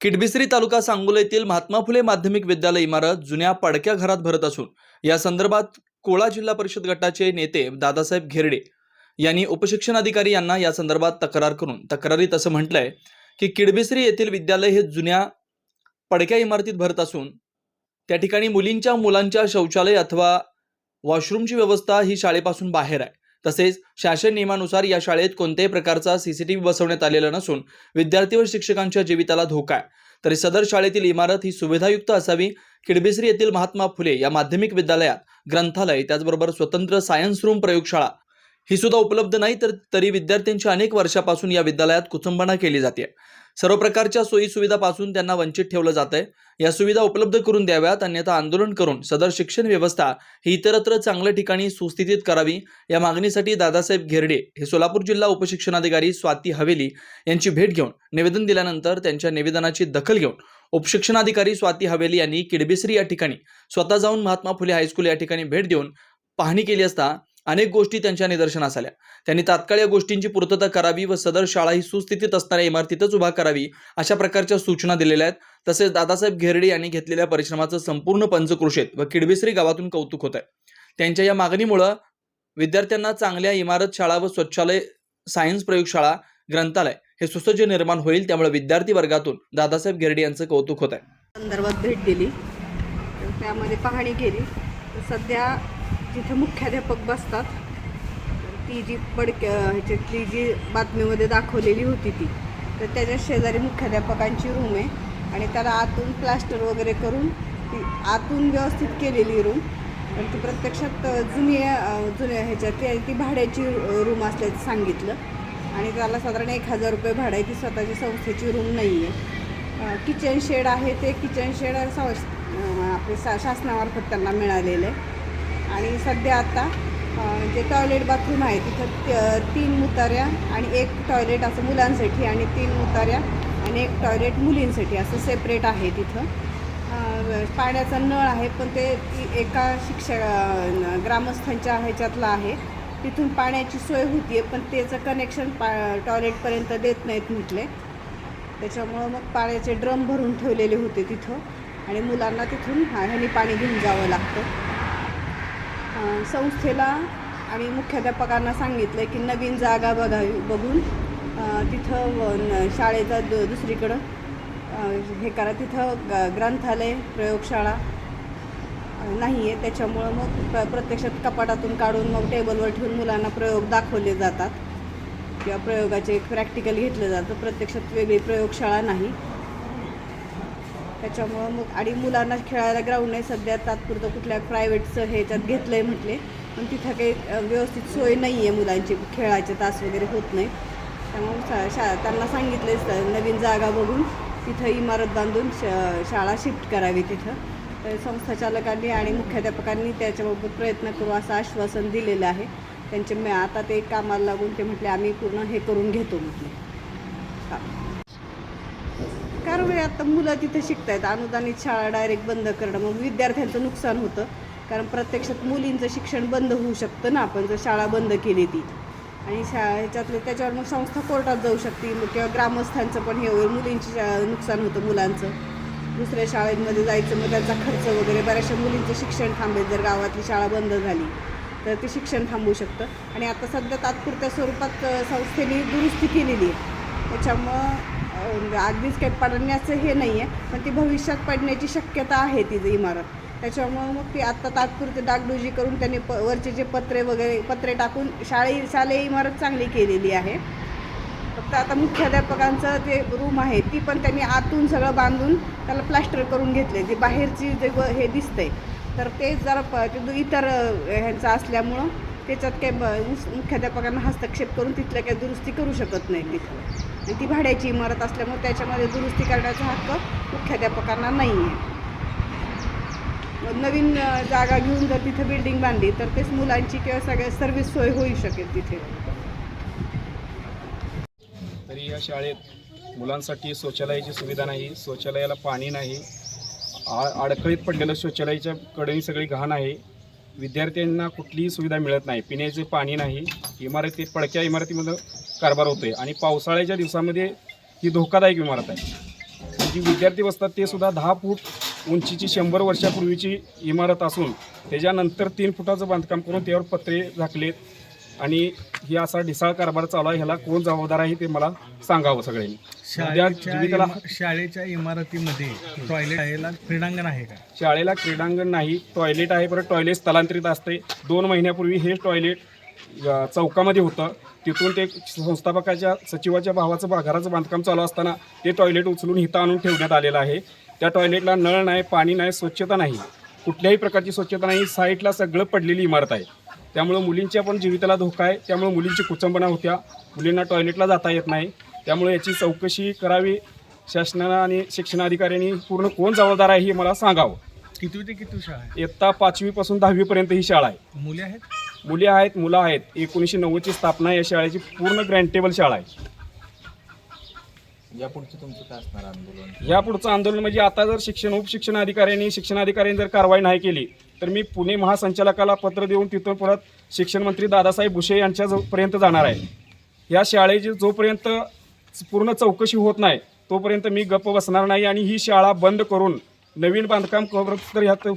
किडबिसरी तालुका सांगोला येथील महात्मा फुले माध्यमिक विद्यालय इमारत जुन्या पडक्या घरात भरत असून या संदर्भात कोळा जिल्हा परिषद गटाचे नेते दादासाहेब घेरडे यांनी उपशिक्षण अधिकारी यांना या संदर्भात तक्रार करून तक्रारीत असं म्हटलंय की किडबिसरी येथील विद्यालय हे जुन्या पडक्या इमारतीत भरत असून त्या ठिकाणी मुलींच्या मुलांच्या शौचालय अथवा वॉशरूमची व्यवस्था ही शाळेपासून बाहेर आहे. तसेच शासन नियमानुसार या शाळेत कोणत्याही प्रकारचा सीसीटीव्ही बसवण्यात आलेला नसून विद्यार्थी व शिक्षकांच्या जीविताला धोका आहे. तरी सदर शाळेतील इमारत ही सुविधायुक्त असावी. किडबिसरी येथील महात्मा फुले या माध्यमिक विद्यालयात ग्रंथालय त्याचबरोबर स्वतंत्र सायन्स रूम प्रयोगशाळा ही सुद्धा उपलब्ध नाही तर तरी विद्यार्थ्यांची अनेक वर्षापासून या विद्यालयात कुचंबणा केली जाते. सर्व प्रकारच्या सोयी सुविधापासून त्यांना वंचित ठेवलं जात आहे. या सुविधा उपलब्ध करून द्याव्यात अन्यथा आंदोलन करून सदर शिक्षण व्यवस्था ही इतरत्र चांगल्या ठिकाणी सुस्थितीत करावी. या मागणीसाठी दादासाहेब घेरडे हे सोलापूर जिल्हा उपशिक्षणाधिकारी स्वाती हवेली यांची भेट घेऊन निवेदन दिल्यानंतर त्यांच्या निवेदनाची दखल घेऊन उपशिक्षणाधिकारी स्वाती हवेली यांनी किडबिसरी या ठिकाणी स्वतः जाऊन महात्मा फुले हायस्कूल या ठिकाणी भेट देऊन पाहणी केली असता अनेक गोष्टी त्यांच्या निदर्शनास आल्या. त्यांनी तात्काळ या गोष्टींची पूर्तता करावी व सदर शाळा ही सुस्थितीत असणाऱ्या इमारतीतच उभा करावी अशा प्रकारच्या सूचना दिलेल्या आहेत. तसेच दादासाहेब घेरडे यांनी घेतलेल्या परिश्रमाचं संपूर्ण पंचकृषेत व किडबिसरी गावातून कौतुक होत आहे त्यांच्या या मागणीमुळं विद्यार्थ्यांना चांगल्या इमारत शाळा व स्वच्छालय सायन्स प्रयोगशाळा ग्रंथालय हे सुसज्ज निर्माण होईल त्यामुळे विद्यार्थी वर्गातून दादासाहेब घेरडे यांचं कौतुक होत आहे संदर्भात भेट दिली. त्यामध्ये पाहणी केली. सध्या जिथे मुख्याध्यापक बसतात ती जी पडक ह्याच्यातली जी बातमीमध्ये दाखवलेली होती ती तर त्याच्या शेजारी मुख्याध्यापकांची रूम आहे आणि त्याला आतून प्लास्टर वगैरे करून ती आतून व्यवस्थित केलेली रूम पण ती प्रत्यक्षात जुनी जुन्या ह्याच्यात ती- ती भाड्याची रूम असल्याचं सांगितलं. आणि त्याला साधारण एक हजार रुपये भाडं आहे ती स्वतःची संस्थेची रूम नाही आहे किचन शेड आहे ते किचन शेड संस आपले शा शासनामार्फत त्यांना मिळालेलं आहे. आणि सध्या आता जे टॉयलेट बाथरूम आहे तिथं त- तीन मुताऱ्या आणि एक टॉयलेट असं मुलांसाठी आणि तीन मुताऱ्या आणि एक टॉयलेट मुलींसाठी असं सेपरेट आहे तिथं. पाण्याचा नळ आहे पण ते ती एका शिक्षक ग्रामस्थांच्या ह्याच्यातलं आहे. तिथून पाण्याची सोय होती आहे पण त्याचं कनेक्शन पा टॉयलेटपर्यंत देत नाहीत म्हटले. त्याच्यामुळं मग पाण्याचे ड्रम भरून ठेवलेले होते तिथं. आणि मुलांना तिथून हा- ह्यानी पाणी घेऊन जावं लागतं. संस्थेला आणि मुख्याध्यापकांना सांगितलं की नवीन जागा बघावी बघून तिथं न- शाळेचा दु दुसरीकडं हे करा. तिथं ग ग्रंथालय प्रयोगशाळा नाही आहे त्याच्यामुळं मग प्र प्रत्यक्षात कपाटातून काढून मग टेबलवर ठेवून मुलांना प्रयोग दाखवले जातात. किंवा प्रयोगाचे प्रॅक्टिकल घेतलं जातं. प्रत्यक्षात वेगळी प्रयोगशाळा नाही. त्याच्यामुळं मग आणि मुलांना खेळायला ग्राउंड नाही सध्या तात्पुरतं कुठल्या प्रायव्हेटचं ह्याच्यात घेतलं आहे म्हटले. पण तिथं काही व्यवस्थित सोय नाही आहे मुलांची खेळायचे तास वगैरे होत नाही त्यामुळे शा शा त्यांना सांगितले नवीन जागा बघून तिथं इमारत बांधून श शाळा शिफ्ट करावी तिथं. तर संस्थाचालकांनी आणि मुख्याध्यापकांनी त्याच्याबाबत प्रयत्न करू असं आश्वासन दिलेलं आहे. त्यांचे मे आता ते कामाला लागून ते म्हटले आम्ही पूर्ण हे करून घेतो म्हटले. फार वेळ आता मुलं तिथे आहेत अनुदानित शाळा डायरेक्ट बंद करणं मग विद्यार्थ्यांचं नुकसान होतं. कारण प्रत्यक्षात मुलींचं शिक्षण बंद होऊ शकतं ना आपण जर शाळा बंद केली ती. आणि शा ह्याच्यातले त्याच्यावर मग संस्था कोर्टात जाऊ शकते. मग किंवा ग्रामस्थांचं पण हे होईल. मुलींची शा- नुकसान होतं मुलांचं. दुसऱ्या शाळेमध्ये जायचं मग त्यांचा खर्च वगैरे बऱ्याचशा मुलींचं शिक्षण थांबेल. जर गावातली शाळा बंद झाली तर ते शिक्षण थांबू शकतं. आणि आता सध्या तात्पुरत्या स्वरूपात संस्थेने दुरुस्ती केलेली आहे. त्याच्यामुळं अगदीच काही पडण्याचं हे नाही आहे पण ती भविष्यात पडण्याची शक्यता आहे तिची इमारत. त्याच्यामुळं मग ती आत्ता तात्पुरते डागडुजी करून त्यांनी प वरचे जे पत्रे वगैरे पत्रे टाकून शाळे शालेय इमारत चांगली केलेली आहे. फक्त आता मुख्याध्यापकांचं ते रूम आहे ती पण त्यांनी आतून सगळं बांधून त्याला प्लास्टर करून घेतले जे बाहेरची जे व- हे दिसतंय तर ते जरा प इतर ह्यांचं असल्यामुळं त्याच्यात काही ब- मुख्याध्यापकांना हस्तक्षेप करून तिथल्या काही दुरुस्ती करू शकत नाही तिथं आणि ती भाड्याची इमारत असल्यामुळे त्याच्यामध्ये दुरुस्ती करण्याचा हक्क मुख्याध्यापकांना नाही आहे मग नवीन जागा घेऊन जर तिथं बिल्डिंग बांधली तर तेच मुलांची किंवा सगळ्या सर्व्हिस सोय होऊ शकेल तिथे. तरी या शाळेत मुलांसाठी शौचालयाची सुविधा नाही शौचालयाला पाणी नाही आ अडखळीत पडलेलं शौचालयाच्या कडेने सगळी घाण आहे. विद्यार्थ्यांना कुठलीही सुविधा मिळत नाही. पिण्याचे पाणी नाही. इमारती पडक्या इमारतीमध्ये कारभार होतोय. आणि पावसाळ्याच्या दिवसामध्ये ही धोकादायक इमारत आहे. जी विद्यार्थी बसतात ते सुद्धा दहा फूट उंचीची शंभर वर्षापूर्वीची इमारत असून त्याच्यानंतर तीन फुटाचं बांधकाम करून त्यावर पत्रे झाकलेत. आणि ही असा ढिसाळ कारभार चालू आहे ह्याला कोण जबाबदार आहे ते मला सांगावं सगळ्यांनी. उद्या शाळेच्या इमारतीमध्ये टॉयलेट आहे क्रीडांगण आहे का? शाळेला क्रीडांगण नाही टॉयलेट आहे परत टॉयलेट स्थलांतरित असते. दोन महिन्यापूर्वी हे टॉयलेट अ, चौकामध्ये होतं. तिथून ते संस्थापकाच्या सचिवाच्या भावाचं बा- घराचं बांधकाम चालू असताना ते टॉयलेट उचलून इथं आणून ठेवण्यात आलेलं आहे. त्या टॉयलेटला नळ नाही पाणी नाही स्वच्छता नाही. कुठल्याही प्रकारची स्वच्छता नाही. साईडला सगळं पडलेली इमारत आहे. त्यामुळं मुलींच्या पण जीविताला धोका आहे. त्यामुळे मुलींची कुचंबना होत्या. मुलींना टॉयलेटला जाता येत नाही. त्यामुळे याची चौकशी करावी शासनानं आणि शिक्षणाधिकाऱ्यांनी पूर्ण कोण जबाबदार आहे हे मला सांगावं. कितवी ते कितवी शाळा आहे इयत्ता पाचवीपासून दहावीपर्यंत ही शाळा आहे. मुले आहेत? मुली आहेत मुलं आहेत. एकोणीसशे नव्वदची स्थापना या शाळेची पूर्ण ग्रँटेबल शाळा आहे. यापुढचं तुमचं काय असणार आंदोलन? या पुढचं आंदोलन म्हणजे आता जर शिक्षण उपशिक्षण अधिकाऱ्यांनी शिक्षणाधिकाऱ्यांनी जर कारवाई नाही केली तर मी पुणे महासंचालकाला पत्र देऊन तिथून परत शिक्षण मंत्री दादासाहेब भुसे यांच्या पर्यंत जाणार आहे. या शाळेची जोपर्यंत पूर्ण चौकशी होत नाही तोपर्यंत मी गप्प बसणार नाही आणि ही शाळा बंद करून नवीन बांधकाम करत तर ह्यात